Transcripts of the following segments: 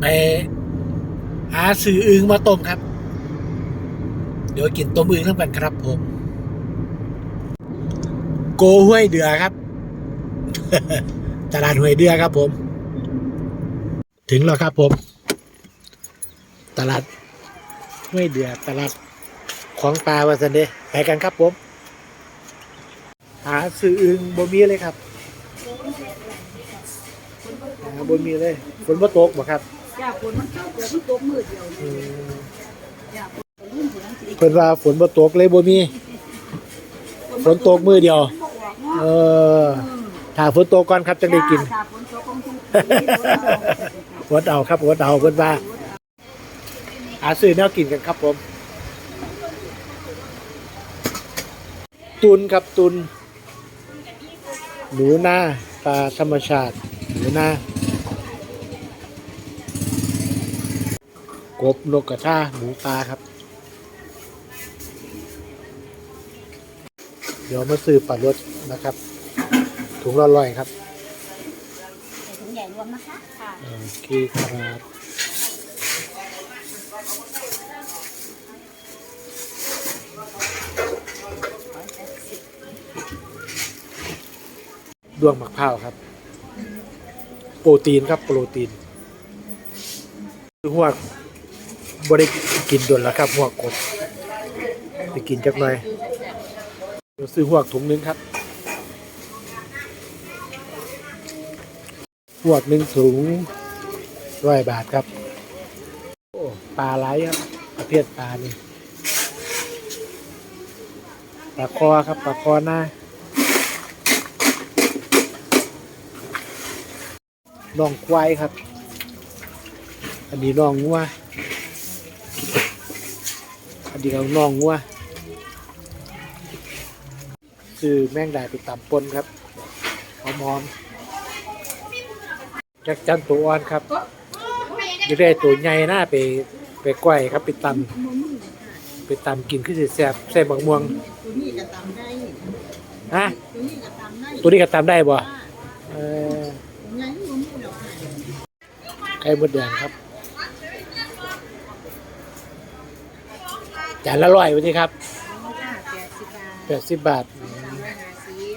ไปหาสื่ออึงมาต้มครับ เดี๋ยวกินต้มอึงน้ำกันครับผม โกห้วยเดือครับ ตลาดห้วยเดือครับผม ถึงแล้วครับผม ตลาดห้วยเดือตลาดของปลาวาสันเดไปกันครับผม หาสื่ออึงบ่มีเลยครับหาบ่มีเลยฝนบ่ตกบ่ครับ จ้าฝนมันเข้าเดี๋ยวมันตกมือเดียวอืมจ้าฝนรุ่นฝนนั่นสิเพิ่นว่าฝนบ่ตกเลยบ่มี ฝนตกมือเดียวบอกเนาะเออถ้าฝนตกก่อนครับจะได้กิน จ้าฝนตกคงทุกวดเอาครับวดเอาเพิ่นว่าหาซื้อแนวกินกันครับผม ตุนครับตุน หนูนาปลาธรรมชาติ หนูนา กบนกกระทาหมูปลาครับ เดี๋ยวมาซื้อปลารสนะครับ ถุงละร้อยครับถุงใหญ่รวมนะคะค่ะโอเคครับดวงมะพร้าวครับ โปรตีนครับโปรตีนหัว กบริกินด่วนแล้วครับหัวกกบไปกินจักหน่อยเดี๋ยวซื้อหัวกถุงหนึงครับหัวกหนึ่งถุงร้อยบาทครับโอ้ปลาไหลครับประเภทปลานี่ปลาคอครับปลาคอหน้าน่องควายครับ อันนี้น่องงัว อันนี้ก็น่องงัวคือแม่งได้ไปตำปนครับหอมหอมจักจันตัวอ่อนครับจะได้ตัวใหญ่หน้าไปไปก้อยครับไปตำไปตำกินขึ้นแซ่บใส่บักม่วงตัวนี้ก็ตำได้ฮะตัวนี้ก็ตำได้ตัวนี้ก็ตำได้บ่เออถุงใหญ่รวมดอกไม้ไข่มดแดงครับ จานละร้อยวันนี้ครับจ้าแปดสิบบาทแปดสิบบาทตำละห้าสิบ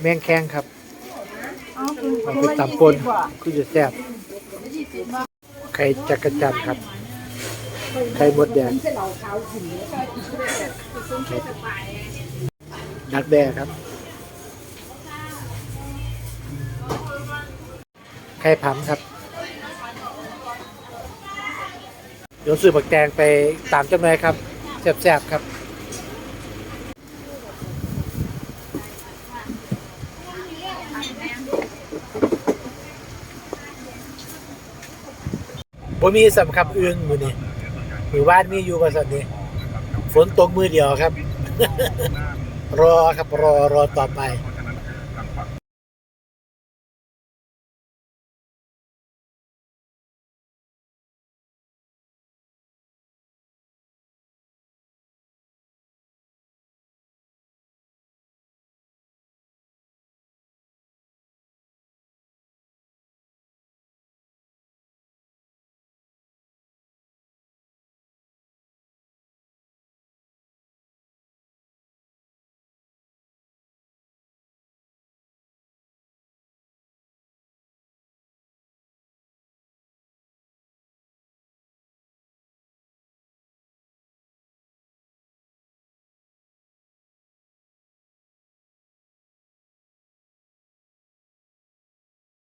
แมงแข้งครับอ๋อคือเอาไปตำปนคือจะแซ่บไข่จักรจันทร์ครับ ไข่มดแดงที่เราเขากินเนี่ยดักแด้ครับ ไข่ผำครับ เดี๋ยวซื้อบักแตงไปตามจำเลยครับแซ่บๆครับบ่มีสำคับอึ้งมือนี่มือว่านมีอยู่ประสันนี้ฝนตกมือเดียวครับ รอครับรอรอต่อไป